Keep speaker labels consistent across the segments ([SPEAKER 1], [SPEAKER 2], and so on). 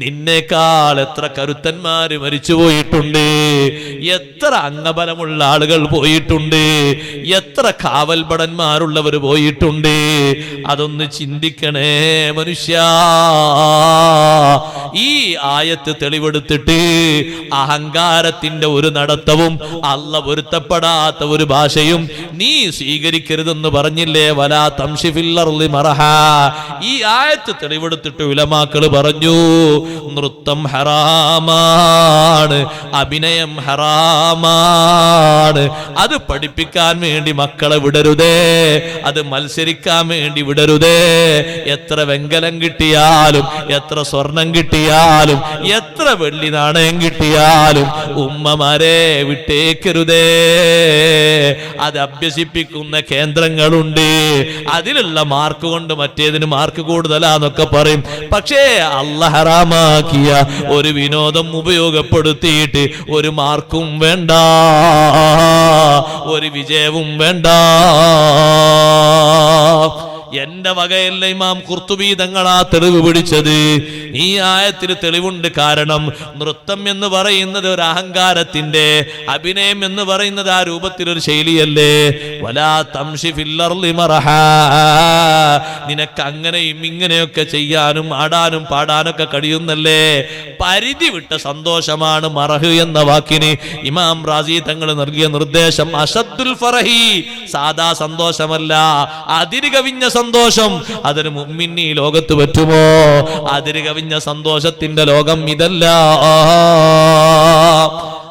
[SPEAKER 1] നിന്നേക്കാൾ എത്ര കരുത്തന്മാര് മരിച്ചുപോയിട്ടുണ്ട് എത്ര അംഗബലമുള്ള ആളുകൾ പോയിട്ടുണ്ട്? എത്ര കാവൽപടന്മാരുള്ളവർ പോയിട്ടുണ്ട്? അതൊന്ന് ചിന്തിക്കണേ മനുഷ്യ. ഈ ആയത്ത് തെളിവെടുത്തിട്ട് അഹങ്കാരത്തിന്റെ ഒരു നടത്തവും അല്ല പൊരുത്തപ്പെടാത്ത ഒരു ഭാഷയും നീ സ്വീകരിക്കരുതെന്ന് പറഞ്ഞില്ലേ? വലാ തംഷിഫില്ലർലി മറഹ. ഈ ആയത്ത് തെളിവെടുത്തിട്ട് ഉലമാക്കൾ പറഞ്ഞു നൃത്തം ഹറാമാണ് അഭിനയം ഹറാമാണ്. അത് പഠിപ്പിക്കാൻ വേണ്ടി മക്കളെ വിടരുതേ അത് മത്സരിക്കാൻ വേണ്ടി വിടരുതേ. എത്ര വെങ്കലം കിട്ടിയാലും എത്ര സ്വർണം കിട്ടിയാലും എത്ര വെള്ളി നാണയം കിട്ടിയാലും ഉമ്മമാരെ വിട്ടേക്കരുതേ. അത് അഭ്യസിപ്പിക്കുന്ന കേന്ദ്രങ്ങളുണ്ട്. അതിലുള്ള മാർക്ക് കൊണ്ട് മറ്റേതിന് മാർക്ക് കൂടുതലാന്നൊക്കെ പറയും. പക്ഷേ അല്ല ഹറാമാക്കിയ ഒരു വിനോദം ഉപയോഗപ്പെടുത്തിയിട്ട് ഒരു മാർക്കും വേണ്ട ഒരു വിജയവും വേണ്ട. എന്റെ വകയല്ല ഇമാം കുർത്തുബി തങ്ങളാ തെളിവ് പിടിച്ചത്. ഈ ആയത്തിന് തെളിവുണ്ട് കാരണം നൃത്തം എന്ന് പറയുന്നത് ഒരു അഹങ്കാരത്തിന്റെ അഭിനയം എന്ന് പറയുന്നത് ആ രൂപത്തിലൊരു ശൈലിയല്ലേ? വലാ തംഷി ഫില്ലർലി മറഹ. നിനക്ക് അങ്ങനെയും ഇങ്ങനെയൊക്കെ ചെയ്യാനും ആടാനും പാടാനൊക്കെ കഴിയുന്നല്ലേ? പരിധി വിട്ട സന്തോഷമാണ് മറഹ് എന്ന വാക്കിന് ഇമാം റാസി തങ്ങൾ നൽകിയ നിർദ്ദേശം. അഷദ്ദുൽ ഫറഹി സാദാ സന്തോഷമല്ല അതിര് കവിഞ്ഞ സന്തോഷം. അതൊരു മുമ്മിന്നി ലോകത്ത് പറ്റുമോ? അതിര് കവിഞ്ഞ സന്തോഷത്തിന്റെ ലോകം ഇതല്ല.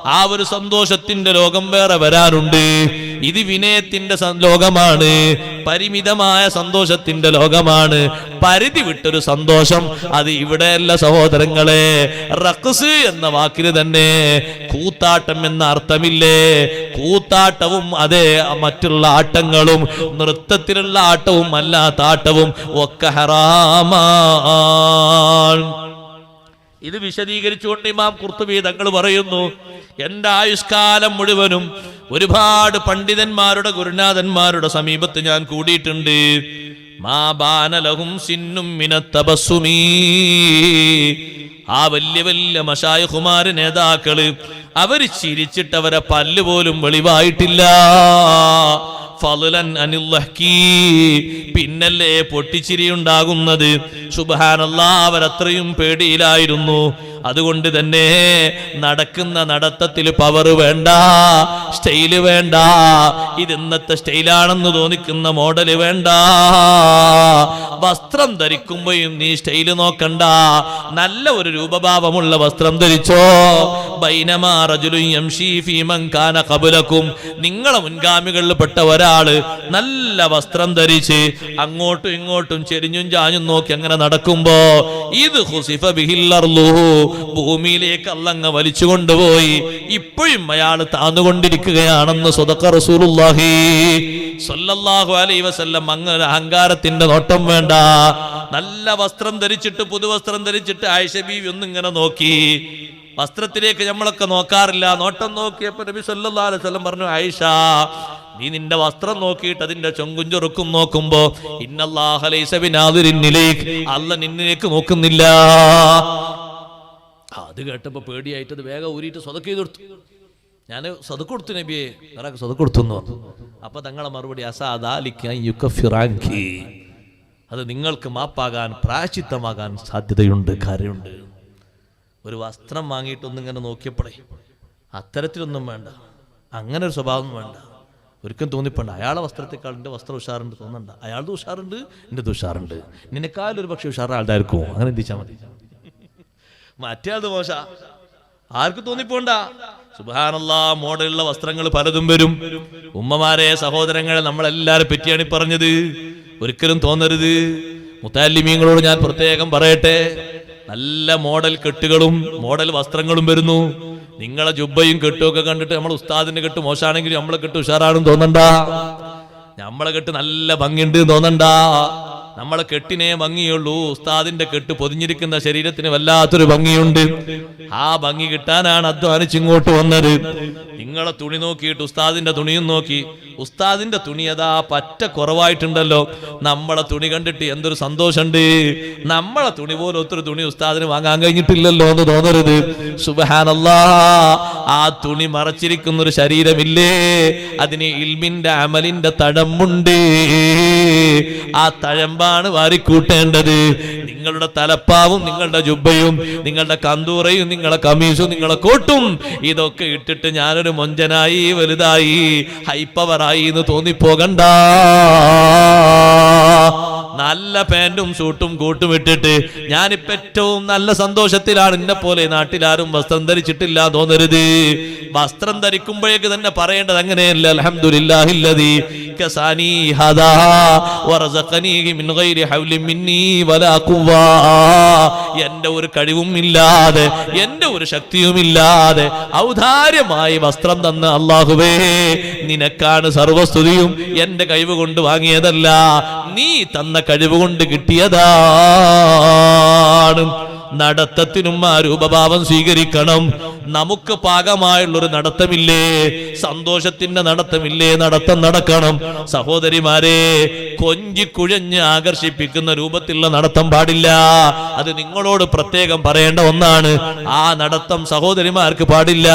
[SPEAKER 1] ആ ഒരു സന്തോഷത്തിന്റെ ലോകം വേറെ വരാനുണ്ട്. ഇത് വിനയത്തിന്റെ ലോകമാണ്. പരിമിതമായ സന്തോഷത്തിന്റെ ലോകമാണ്. പരിധി വിട്ടൊരു സന്തോഷം. അത് ഇവിടെയല്ല സഹോദരങ്ങളെ. റക്സ് എന്ന വാക്കിന് തന്നെ കൂത്താട്ടം എന്ന അർത്ഥമില്ലേ? കൂത്താട്ടവും അതെ മറ്റുള്ള ആട്ടങ്ങളും നൃത്തത്തിലുള്ള ആട്ടവും അല്ലാത്ത ആട്ടവും ഒക്കെ ഹറാമാണ്. ഇത് വിശദീകരിച്ചുകൊണ്ട് ഇമാം കുർത്തുബി തങ്ങൾ പറയുന്നു എന്റെ ആയുഷ്കാലം മുഴുവനും ഒരുപാട് പണ്ഡിതന്മാരുടെ ഗുരുനാഥന്മാരുടെ സമീപത്ത് ഞാൻ കൂടിയിട്ടുണ്ട്. സിന്നും മിനത്തബസ്സുമീ ആ വലിയ വലിയ നേതാക്കൾ അവർ ചിരിച്ചിട്ട് അവരെ പല്ല് പോലും വെളിവായിട്ടില്ല. ഫളലൻ അനില്ലഹ്കീ. പിന്നല്ലേ പൊട്ടിച്ചിരി ഉണ്ടാകുന്നത് സുബഹാനല്ല അവരത്രയും പേടിയിലായിരുന്നു അതുകൊണ്ട് തന്നെ നടക്കുന്ന നടത്തത്തിൽ പവർ വേണ്ട സ്റ്റൈൽ വേണ്ട. ഇത് ഇന്നത്തെ സ്റ്റൈലാണെന്ന് തോന്നിക്കുന്ന മോഡൽ വേണ്ട. വസ്ത്രം ധരിക്കുമ്പോഴും നീ സ്റ്റൈൽ നോക്കണ്ട. നല്ല ഒരു രൂപഭാവമുള്ള വസ്ത്രം ധരിച്ചോ. ഖബലക്കും നിങ്ങളെ മുൻഗാമികളിൽ പെട്ട ഒരാൾ നല്ല വസ്ത്രം ധരിച്ച് അങ്ങോട്ടും ഇങ്ങോട്ടും ചെരിഞ്ഞും ചാഞ്ഞും നോക്കി അങ്ങനെ നടക്കുമ്പോ ഇത് ഹുസിഫ ബിഹില്ലർലു ഭൂമിയിലേക്ക് അല്ലങ്ങ് വലിച്ചു കൊണ്ടുപോയി. ഇപ്പോഴും അയാൾ താന്നുകൊണ്ടിരിക്കുകയാണെന്ന് വസല്ലം അങ്ങ് അഹങ്കാരത്തിന്റെ നോട്ടം വേണ്ട. നല്ല വസ്ത്രം ധരിച്ചിട്ട് പുതുവസ്ത്രം ധരിച്ചിട്ട് ആയിഷ ബീവി ഒന്നിങ്ങനെ നോക്കി. വസ്ത്രത്തിലേക്ക് നമ്മളൊക്കെ നോക്കാറില്ല. നോട്ടം നോക്കിയപ്പോ നബി സല്ലാ അലൈഹി വസല്ലം പറഞ്ഞു ആയിഷ നീ നിന്റെ വസ്ത്രം നോക്കിയിട്ട് അതിന്റെ ചൊങ്കും ചൊറുക്കും നോക്കുമ്പോ ഇന്നല്ലാഹ ലൈസ ബിനാദിരിന്നിലേക്ക് അല്ല നിന്നിലേക്ക് നോക്കുന്നില്ല. അത് കേട്ടപ്പോൾ പേടിയായിട്ട് അത് വേഗം ഊരിയിട്ട് സ്വതക്ക് ചെയ്ത് കൊടുത്തു. ഞാൻ സ്വതക്ക് കൊടുത്തു നബിയെ. വേറെ സ്വതക്ക് കൊടുത്തു എന്ന് പറഞ്ഞു. അപ്പൊ തങ്ങളെ മറുപടി അസാദാലിക്കാൻ അത് നിങ്ങൾക്ക് മാപ്പാകാൻ പ്രായച്ചിത്തമാകാൻ സാധ്യതയുണ്ട് കാര്യമുണ്ട്. ഒരു വസ്ത്രം വാങ്ങിയിട്ടൊന്നും ഇങ്ങനെ നോക്കിയപ്പോഴേ അത്തരത്തിലൊന്നും വേണ്ട. അങ്ങനെ ഒരു സ്വഭാവം വേണ്ട. ഒരിക്കലും തോന്നിപ്പണ്ട. അയാളെ വസ്ത്രത്തെക്കാൾ എന്റെ വസ്ത്രം ഉഷാറുണ്ട് തോന്നണ്ട. അയാളുടെ ഉഷാറുണ്ട് എന്റെ ഉഷാറുണ്ട്. നിനക്കാലൊരു പക്ഷേ ഉഷാറ് ആളുടെ അങ്ങനെ എന്തിച്ചാൽ മതി? മറ്റേ അത് മോശ. ആർക്ക് തോന്നിപ്പോണ്ട? സുബാനല്ല മോഡലുള്ള വസ്ത്രങ്ങൾ പലതും വരും. ഉമ്മമാരെ സഹോദരങ്ങളെ നമ്മളെല്ലാരും പറ്റിയാണ് പറഞ്ഞത്. ഒരിക്കലും തോന്നരുത്. മുത്താലിമീങ്ങളോട് ഞാൻ പ്രത്യേകം പറയട്ടെ. നല്ല മോഡൽ കെട്ടുകളും മോഡൽ വസ്ത്രങ്ങളും വരുന്നു. നിങ്ങളെ ജുബയും കെട്ടും ഒക്കെ കണ്ടിട്ട് നമ്മൾ ഉസ്താദിന്റെ കെട്ട് മോശമാണെങ്കിലും നമ്മളെ കെട്ട് ഉഷാറാണെന്ന് തോന്നണ്ട? നമ്മളെ കെട്ട് നല്ല ഭംഗിയുണ്ട് തോന്നണ്ട? നമ്മളെ കെട്ടിനെ ഭംഗിയുള്ളൂ. ഉസ്താദിന്റെ കെട്ട് പൊതിഞ്ഞിരിക്കുന്ന ശരീരത്തിന് വല്ലാത്തൊരു ഭംഗിയുണ്ട്. ആ ഭംഗി കിട്ടാനാണ് അധ്വാനിച്ച് ഇങ്ങോട്ട് വന്നത്. നിങ്ങളെ തുണി നോക്കിയിട്ട് ഉസ്താദിന്റെ തുണിയും നോക്കി. ഉസ്താദിന്റെ തുണി അതാ പറ്റ കുറവായിട്ടുണ്ടല്ലോ. നമ്മളെ തുണി കണ്ടിട്ട് എന്തൊരു സന്തോഷമുണ്ട്. നമ്മളെ തുണി പോലെ ഒത്തിരി തുണി ഉസ്താദിന് വാങ്ങാൻ കഴിഞ്ഞിട്ടില്ലല്ലോ എന്ന് തോന്നരുത്. സുബഹാനല്ലാ. ആ തുണി മറച്ചിരിക്കുന്ന ഒരു ശരീരമില്ലേ? അതിന് ഇൽമിന്റെ അമലിന്റെ തഴമ്പുണ്ട് ആ തഴമ്പാണ് വാരിക്കൂട്ടേണ്ടത്. നിങ്ങളുടെ തലപ്പാവും നിങ്ങളുടെ ജുബയും നിങ്ങളുടെ കന്തൂറയും നിങ്ങളുടെ കമീസും നിങ്ങളെ കോട്ടും ഇതൊക്കെ ഇട്ടിട്ട് ഞാനൊരു മൊഞ്ചനായി വലുതായി ഹൈപ്പവറായി എന്ന് തോന്നിപ്പോകണ്ട. നല്ല പാന്റും സൂട്ടും കൂട്ടും ഇട്ടിട്ട് ഞാനിപ്പോ ഏറ്റവും നല്ല സന്തോഷത്തിലാണ് എന്നെ പോലെ നാട്ടിലാരും വസ്ത്രം ധരിച്ചിട്ടില്ല തോന്നരുത്. വസ്ത്രം ധരിക്കുമ്പോഴേക്ക് തന്നെ പറയേണ്ടത് അങ്ങനെയല്ല. അൽഹംദുലില്ലാഹില്ലദീ. കസാനി ഹദാ വർസഖനീ മിൻ ഗൈരി ഹൗലി മിന്നീ വലാ ഖുവ്വാ എന്റെ ഒരു കഴിവും ഇല്ലാതെ എന്റെ ഒരു ശക്തിയും ഇല്ലാതെ ഔദാര്യമായി വസ്ത്രം തന്ന അള്ളാഹുവേ നിനക്കാണ് സർവസ്തുതിയും എന്റെ കഴിവ് കൊണ്ട് വാങ്ങിയതല്ല നീ തന്ന കഴിവ് കൊണ്ട് കിട്ടിയതാണ്. നടത്തത്തിനും ആ രൂപഭാവം സ്വീകരിക്കണം. നമുക്ക് പാകമായുള്ളൊരു നടത്തമില്ലേ? സന്തോഷത്തിന്റെ നടത്തമില്ലേ? നടത്തം നടക്കണം. സഹോദരിമാരെ കൊഞ്ചി കുഴഞ്ഞ് ആകർഷിപ്പിക്കുന്ന രൂപത്തിലുള്ള നടത്തം പാടില്ല. അത് നിങ്ങളോട് പ്രത്യേകം പറയേണ്ട ഒന്നാണ്. ആ നടത്തം സഹോദരിമാർക്ക് പാടില്ല.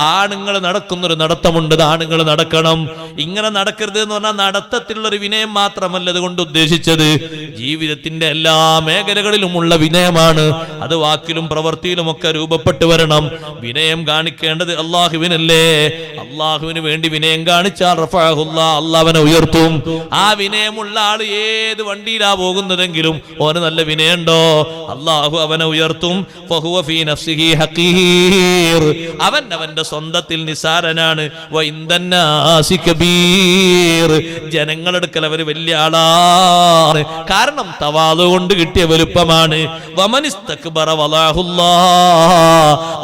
[SPEAKER 1] ആണുങ്ങൾ നടക്കുന്നൊരു നടത്തമുണ്ട്. ആണുങ്ങൾ നടക്കണം. ഇങ്ങനെ നടക്കരുത് എന്ന് പറഞ്ഞാൽ നടത്തത്തിലുള്ള ഒരു വിനയം മാത്രമല്ല അതുകൊണ്ട് ഉദ്ദേശിച്ചത്. ജീവിതത്തിന്റെ എല്ലാ മേഖലകളിലുമുള്ള വിനയമാണ്. അത് വാക്കിലും പ്രവൃത്തിയിലും ഒക്കെ രൂപപ്പെട്ടു വരണം. വിനയം കാണിക്കേണ്ടത് അള്ളാഹുവിനല്ലേ? അള്ളാഹുവിന് വേണ്ടി വിനയം കാണിച്ചാൽ റഫാഹുല്ല ഉയർത്തും. ആ വിനയമുള്ള ആൾ ഏത് വണ്ടിയിലാ പോകുന്നതെങ്കിലും ഓന് നല്ല വിനയുണ്ടോ അള്ളാഹു അവനെ ഉയർത്തും. അവൻ അവന്റെ സ്വന്തത്തിൽ നിസാരനാണ്. ജനങ്ങളെടുക്കൽ അവർ വലിയ ആളാണ്. കാരണം തവാതു കൊണ്ട് കിട്ടിയ വലുപ്പമാണ്. വമനിസ്തക്ബറ വലാഹുല്ലാ.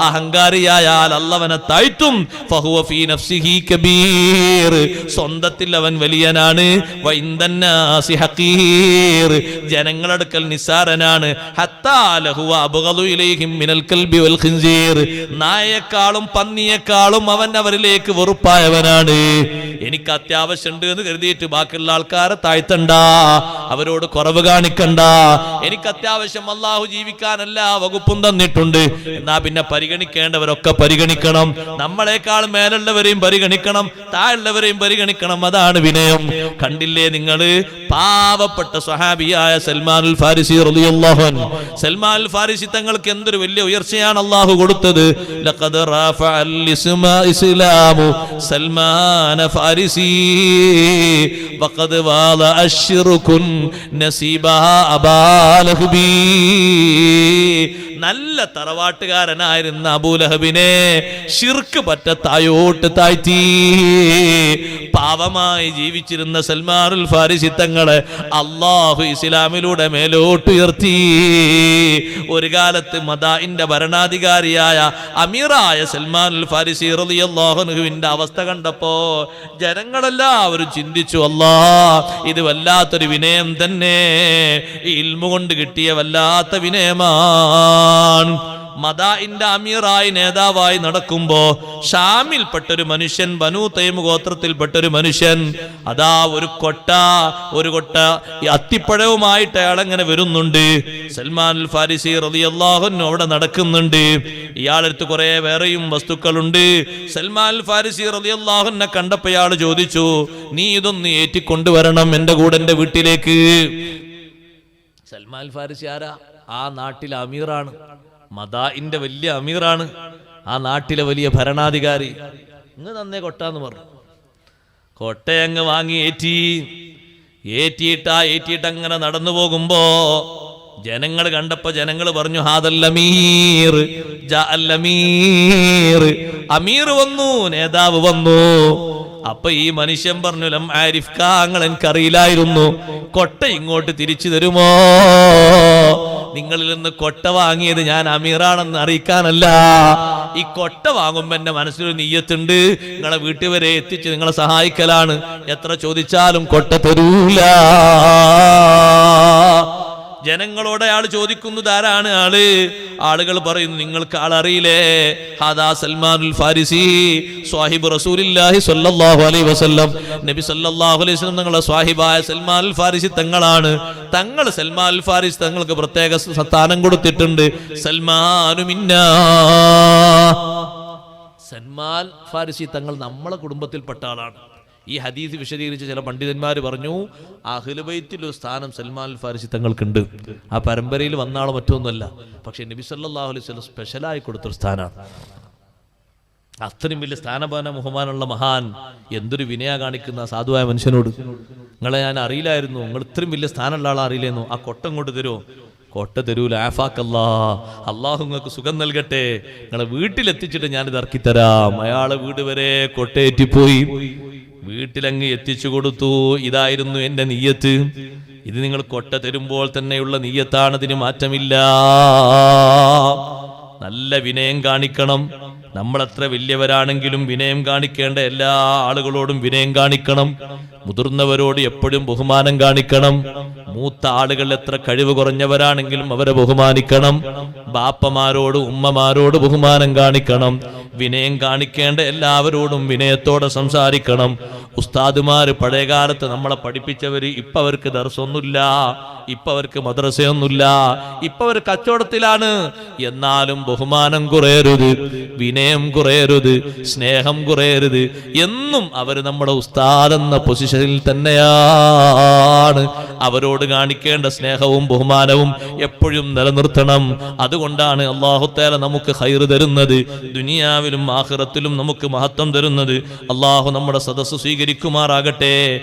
[SPEAKER 1] അഹങ്കാരിയായാൽ അല്ലവനെ താഴ്ത്തും ഫഹുവ ഫീ നഫ്സിഹി കബീർ. സ്വന്തത്തിൽ അവൻ വലിയനാണ് വഇന്ദന്നാസി ഹഖീർ. ജനങ്ങളെടുക്കൽ നിസാരനാണ് ഹത്താ ലഹുവ അബ്ഗദു ഇലൈഹിം മിനൽ കൽബി വൽ ഖിൻസീർ. നായേക്കാളും പന്നിയേക്കാളും അവൻ അവരിലേക്ക് വെറുപ്പായവനാണ് എനിക്ക് അത്യാവശ്യമുണ്ട് എന്ന് കരുതിയിട്ട് ബാക്കിയുള്ള ആൾക്കാരെ താഴ്ത്തണ്ട അവരോട് കുറവ് കാണിക്കണ്ട എനിക്ക് അത്യാവശ്യം അള്ളാഹു ജീവിക്കാൻ എല്ലാ വകുപ്പും തന്നിട്ടുണ്ട്. എന്നാ പിന്നെ പരിഗണിക്കേണ്ടവരൊക്കെ പരിഗണിക്കണം. നമ്മളെക്കാൾ മേലുള്ളവരെയും പരിഗണിക്കണം. താഴുള്ളവരെയും പരിഗണിക്കണം. അതാണ് വിനയം. കണ്ടില്ലേ നിങ്ങൾ? പാവപ്പെട്ട സ്വഹാബിയായ സൽമാൻ ഫാരിസി റളിയല്ലാഹു അൻഹു. സൽമാൻ ഫാരിസി തങ്ങൾക്ക് എന്തൊരു വലിയ ഉയർച്ചയാണ് അല്ലാഹു കൊടുത്തത്. ലഖദ് റാഫഅൽ ഇസ്മാ ഇസ്ലാമു സൽമാന ഫാരിസി വഖദ് വാല അശ്റുകുൻ നസീബാ അബാ ലഹബി. നല്ല തറവാട്ടുകാരനായിരുന്ന അബൂലഹബിനെ ഷിർക്ക് പറ്റ തായോട്ട് താഴ്ത്തി. പാവമായി ജീവിച്ചിരുന്ന സൽമാറുൽ ഫാരിസി തങ്ങളെ അള്ളാഹു ഇസ്ലാമിലൂടെ മേലോട്ടുയർത്തി ഒരു കാലത്ത് മദാഇന്റെ ഭരണാധികാരിയായ അമീറായ സൽമാനുൽ ഫാരിസി അള്ളാഹുനുഹുവിന്റെ അവസ്ഥ കണ്ടപ്പോ ജനങ്ങളെല്ലാവരും ചിന്തിച്ചു അല്ലാ ഇത് വല്ലാത്തൊരു വിനയം തന്നെ. ഇൽമു കൊണ്ട് കിട്ടിയ വല്ലാത്ത വിനയമാണ് മദാഇന്റെ അമീറായി നേതാവായി നടക്കുമ്പോ ഷാമിൽപ്പെട്ടൊരു മനുഷ്യൻ ബനു തൈമ് ഗോത്രത്തിൽപ്പെട്ടൊരു മനുഷ്യൻ അതാ ഒരു കൊട്ട ഒരു കൊട്ട അത്തിപ്പഴവുമായിട്ട് അയാൾ അങ്ങനെ വരുന്നുണ്ട്? സൽമാൻ ഫാരിസി റളിയല്ലാഹു അവിടെ നടക്കുന്നുണ്ട്. ഇയാളടുത്ത് കുറെ വേറെയും വസ്തുക്കളുണ്ട്. സൽമാൻ ഫാരിസി അള്ളാഹുനെ കണ്ടപ്പോ ഇയാൾ ചോദിച്ചു നീ ഇതൊന്ന് ഏറ്റിക്കൊണ്ടുവരണം എന്റെ കൂടെ എന്റെ വീട്ടിലേക്ക്. സൽമാൻ ഫാരിസി ആരാ? ആ നാട്ടിലെ അമീറാണ്. മദാഇന്റെ വലിയ അമീറാണ്. ആ നാട്ടിലെ വലിയ ഭരണാധികാരി. ഇങ്ങ് തന്നേ കൊട്ടാന്ന് പറഞ്ഞു. കൊട്ടയങ്ങ് വാങ്ങി ഏറ്റി. ഏറ്റിയിട്ടാ ഏറ്റിയിട്ട് അങ്ങനെ നടന്നു പോകുമ്പോ ജനങ്ങൾ കണ്ടപ്പോ ജനങ്ങൾ പറഞ്ഞു അമീർ വന്നു നേതാവ് വന്നു. അപ്പൊ ഈ മനുഷ്യൻ പറഞ്ഞു ലം ആരിഫ് കാങ്ങൾ എനിക്കറിയില്ലായിരുന്നു കൊട്ട ഇങ്ങോട്ട് തിരിച്ചു തരുമോ? നിങ്ങളിൽ നിന്ന് കൊട്ട വാങ്ങിയത് ഞാൻ അമീറാണെന്ന് അറിയിക്കാനല്ല. ഈ കൊട്ട വാങ്ങുമ്പോ എന്റെ മനസ്സിലൊരു നീയത്തുണ്ട് നിങ്ങളെ വീട്ടിൽ വരെ എത്തിച്ച് നിങ്ങളെ സഹായിക്കലാണ്. എത്ര ചോദിച്ചാലും കൊട്ട തരൂല. ജനങ്ങളോട് അയാൾ ചോദിക്കുന്നത് ആരാണ് ആൾ? ആളുകൾ പറയുന്നു നിങ്ങൾക്ക് ആളറിയില്ലേ ഹാദാ സൽമാനുൽ ഫാരിസി സ്വാഹിബ് റസൂലില്ലാഹി സ്വല്ലല്ലാഹു അലൈഹി വസല്ലം. നബി സല്ലല്ലാഹു അലൈഹി വസല്ലം തങ്ങളുടെ സ്വാഹിബായ സൽമാൻ ഉൽ ഫാരിസി തങ്ങളാണ്. തങ്ങൾ സൽമാൻ ഉൽ ഫാരിസ് തങ്ങൾക്ക് പ്രത്യേക സ്ഥാനം കൊടുത്തിട്ടുണ്ട്. സൽമാനു മിന്നാ. സൽമാൻ ഫാരിസി തങ്ങൾ നമ്മളെ കുടുംബത്തിൽപ്പെട്ട ആളാണ്. ഈ ഹദീസ് വിശദീകരിച്ച് ചില പണ്ഡിതന്മാർ പറഞ്ഞു അഹ്ലുബൈത്തിൽ ഒരു സ്ഥാനം സൽമാൻ അൽ ഫാരിസി തങ്ങൾക്കുണ്ട്. ആ പരമ്പരയിൽ വന്ന മറ്റൊന്നുമല്ല പക്ഷെ നബി സല്ലല്ലാഹു അലൈഹി വസല്ലം സ്പെഷ്യലായി കൊടുത്തൊരു സ്ഥാനമാണ് അത്രയും വലിയ സ്ഥാനപാന ബഹുമാനമുള്ള മഹാൻ എന്തൊരു വിനയ കാണിക്കുന്ന സാധുവായ മനുഷ്യനോട്. നിങ്ങളെ ഞാൻ അറിയില്ലായിരുന്നു നിങ്ങൾ ഇത്രയും വലിയ സ്ഥാനമുള്ള ആളെ അറിയില്ലായിരുന്നു ആ കൊട്ടം കൊണ്ട് തരുമോ കൊട്ട തരൂല. ആഫാക്കല്ലാ. അള്ളാഹു നിങ്ങൾക്ക് സുഖം നൽകട്ടെ. നിങ്ങളെ വീട്ടിലെത്തിച്ചിട്ട് ഞാനിത് ഇറക്കിത്തരാം. അയാളെ വീട് വരെ കൊട്ടയേറ്റിപ്പോയി. വീട്ടിലങ്ങ് എത്തിച്ചു കൊടുത്തു. ഇതായിരുന്നു എന്റെ നീയത്ത്. ഇത് നിങ്ങൾ കൊട്ട തരുമ്പോൾ തന്നെയുള്ള നീയത്താണ് ഇതിന് മാറ്റമില്ല. നല്ല വിനയം കാണിക്കണം. നമ്മളത്ര വലിയവരാണെങ്കിലും വിനയം കാണിക്കേണ്ട എല്ലാ ആളുകളോടും വിനയം കാണിക്കണം. മുതിർന്നവരോട് എപ്പോഴും ബഹുമാനം കാണിക്കണം. മൂത്ത ആളുകൾ എത്ര കഴിവ് കുറഞ്ഞവരാണെങ്കിലും അവരെ ബഹുമാനിക്കണം. ബാപ്പമാരോട് ഉമ്മമാരോട് ബഹുമാനം കാണിക്കണം. വിനയം കാണിക്കേണ്ട എല്ലാവരോടും വിനയത്തോടെ സംസാരിക്കണം. ഉസ്താദുമാര് പഴയകാലത്ത് നമ്മളെ പഠിപ്പിച്ചവര് ഇപ്പൊ അവർക്ക് ദർശമൊന്നുമില്ല ഇപ്പൊ അവർക്ക് മദ്രസയൊന്നുമില്ല ഇപ്പൊ അവർ കച്ചവടത്തിലാണ്. എന്നാലും ബഹുമാനം കുറയരുത് വിനയം കുറയരുത് സ്നേഹം കുറയരുത്. എന്നും അവർ നമ്മുടെ ഉസ്താദ് എന്ന പൊസിഷനിൽ തന്നെയാണ്. അവരോട് കാണിക്കേണ്ട സ്നേഹവും ബഹുമാനവും എപ്പോഴും നിലനിർത്തണം. അതുകൊണ്ടാണ് അള്ളാഹുത്തേല നമുക്ക് ഹൈറ് തരുന്നത്. ദുനിയാവിലും ആഹ്റത്തിലും നമുക്ക് മഹത്വം തരുന്നത്. അള്ളാഹു നമ്മുടെ സദസ്സ് സ്വീകരിക്കുമാറാകട്ടെ.